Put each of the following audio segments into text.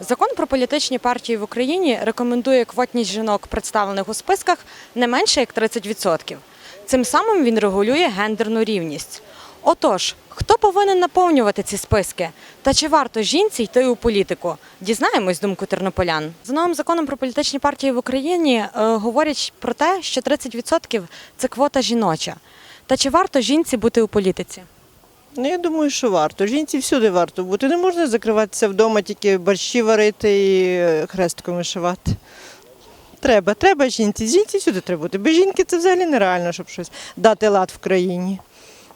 Закон про політичні партії в Україні рекомендує квотність жінок, представлених у списках, не менше як 30%. Цим самим він регулює гендерну рівність. Отож, хто повинен наповнювати ці списки? Та чи варто жінці йти у політику? Дізнаємось думку тернополян. За новим законом про політичні партії в Україні е, говорять про те, що 30% – це квота жіноча. Та чи варто жінці бути у політиці? Ну, я думаю, що варто. Жінці всюди варто бути. Не можна закриватися вдома, тільки борщі варити і е, хрестком вишивати. Треба, треба жінці. Жінці всюди треба бути. Без жінки це взагалі нереально, щоб щось дати лад в країні.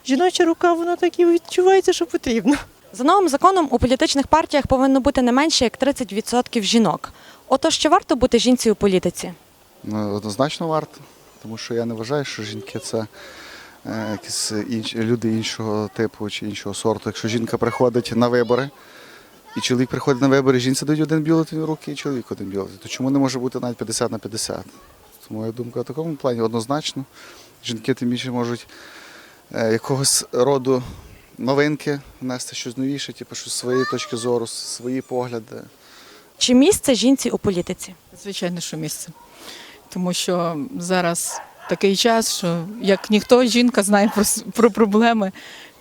Жіноча рука, вона так і відчувається, що потрібно. За новим законом у політичних партіях повинно бути не менше як 30% жінок. Отож, чи варто бути жінці у політиці? Ну, Однозначно варто, тому що я не вважаю, що жінки це якісь інші, люди іншого типу чи іншого сорту. Якщо жінка приходить на вибори, і чоловік приходить на вибори, жінці дають один бюлетень в руки, і чоловік один бюлетень. То чому не може бути навіть 50 на 50? Тому моя думка в такому плані однозначно. Жінки тим більше можуть е, якогось роду новинки внести щось новіше, типу, щось з своєї точки зору, свої погляди. Чи місце жінці у політиці? Звичайно, що місце. Тому що зараз такий час, що як ніхто жінка знає про, про проблеми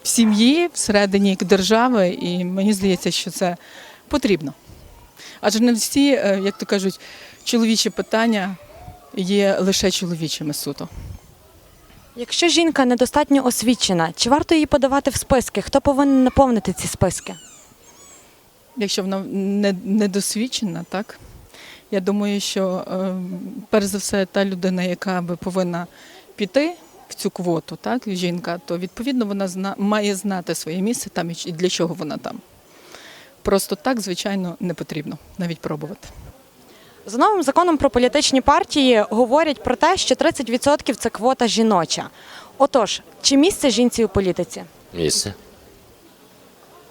в сім'ї, всередині держави, і мені здається, що це потрібно. Адже не всі, е, як то кажуть, чоловічі питання є лише чоловічими суто. Якщо жінка недостатньо освічена, чи варто її подавати в списки? Хто повинен наповнити ці списки? Якщо вона недосвідчена, так я думаю, що е, перш за все та людина, яка би повинна піти в цю квоту, так, жінка, то відповідно вона зна, має знати своє місце там і і для чого вона там. Просто так, звичайно, не потрібно навіть пробувати. За новим законом про політичні партії говорять про те, що 30% – це квота жіноча. Отож, чи місце жінці у політиці? Місце.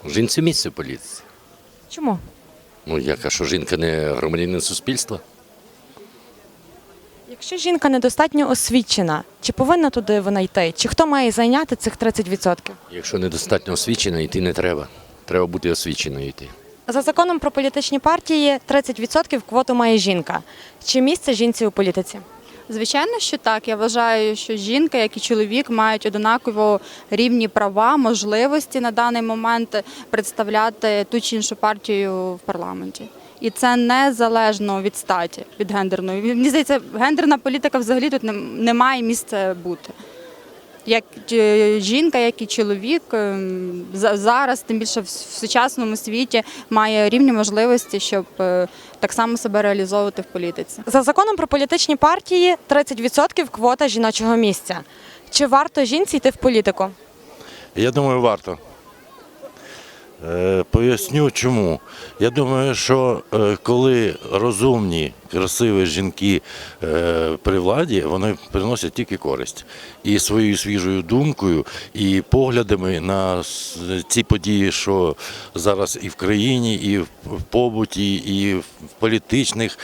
Жінці місце в політиці. Чому? Ну, яка що жінка не громадянин суспільства? Якщо жінка недостатньо освічена, чи повинна туди вона йти? Чи хто має зайняти цих 30%? Якщо недостатньо освічена, йти не треба. Треба бути освіченою йти. За законом про політичні партії 30% квоту має жінка. Чи місце жінці у політиці? Звичайно, що так. Я вважаю, що жінка, як і чоловік, мають однаково рівні права, можливості на даний момент представляти ту чи іншу партію в парламенті. І це незалежно від статі, від гендерної. Мені здається, гендерна політика взагалі тут не, має місця бути. Як е, жінка, як і чоловік за- зараз, тим більше в сучасному світі, має рівні можливості, щоб е, так само себе реалізовувати в політиці. За законом про політичні партії 30% квота жіночого місця. Чи варто жінці йти в політику? Я думаю, варто. Е, Поясню чому. Я думаю, що е, коли розумні, красиві жінки е, при владі, вони приносять тільки користь. І своєю свіжою думкою, і поглядами на ці події, що зараз і в країні, і в побуті, і в політичних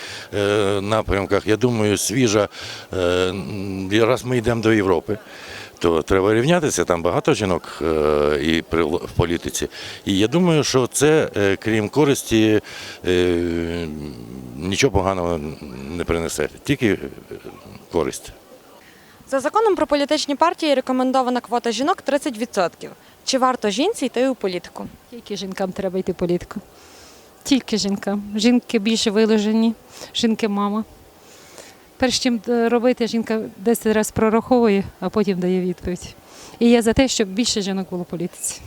напрямках. Я думаю, свіжа, раз ми йдемо до Європи то треба рівнятися. Там багато жінок е, і в політиці. І я думаю, що це, е, крім користі, е, нічого поганого не принесе, тільки користь. За законом про політичні партії рекомендована квота жінок 30%. Чи варто жінці йти у політику? Тільки жінкам треба йти в політику. Тільки жінкам. Жінки більше виложені, жінки мама. Перш чим е, робити, жінка 10 разів прораховує, а потім дає відповідь. І я за те, щоб більше жінок було в політиці.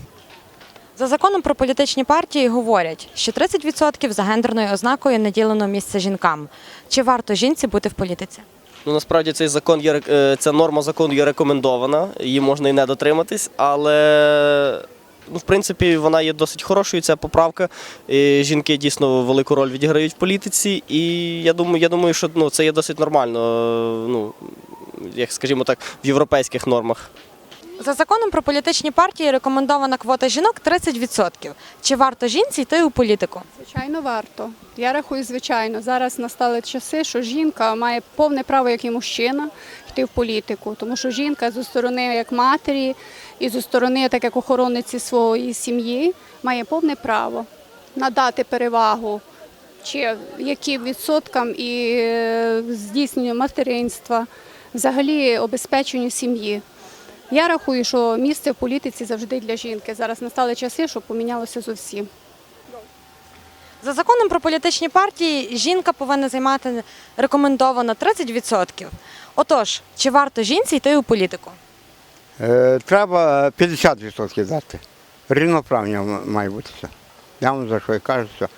За законом про політичні партії говорять, що 30% за гендерною ознакою наділено місце жінкам. Чи варто жінці бути в політиці? Ну насправді цей закон є е, ця норма закону є рекомендована, її можна і не дотриматись, але ну, в принципі вона є досить хорошою. Ця поправка. І жінки дійсно велику роль відіграють в політиці, і я думаю, я думаю, що ну, це є досить нормально. Ну як скажімо так, в європейських нормах. За законом про політичні партії рекомендована квота жінок 30%. Чи варто жінці йти у політику? Звичайно, варто. Я рахую, звичайно. Зараз настали часи, що жінка має повне право, як і мужчина, йти в політику. Тому що жінка зі сторони як матері і зі сторони, так як охоронниці своєї сім'ї, має повне право надати перевагу чи яким відсоткам і е, здійсненню материнства, взагалі обезпеченню сім'ї. Я рахую, що місце в політиці завжди для жінки. Зараз настали часи, щоб помінялося зовсім. За законом про політичні партії жінка повинна займати рекомендовано 30%. Отож, чи варто жінці йти у політику? Е, треба 50% дати. Рівноправні має бути все. Я вам за що і кажу, що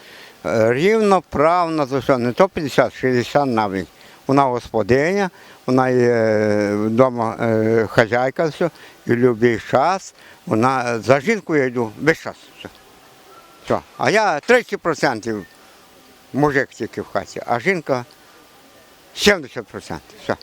е, рівноправно за все. Не то 50, 60 навіть. Вона господиня, вона є вдома е, хазяйка, все, і будь-який час. Вона за жінкою я йду без часу. Все. Все. А я 30% мужик тільки в хаті, а жінка 70%. Все.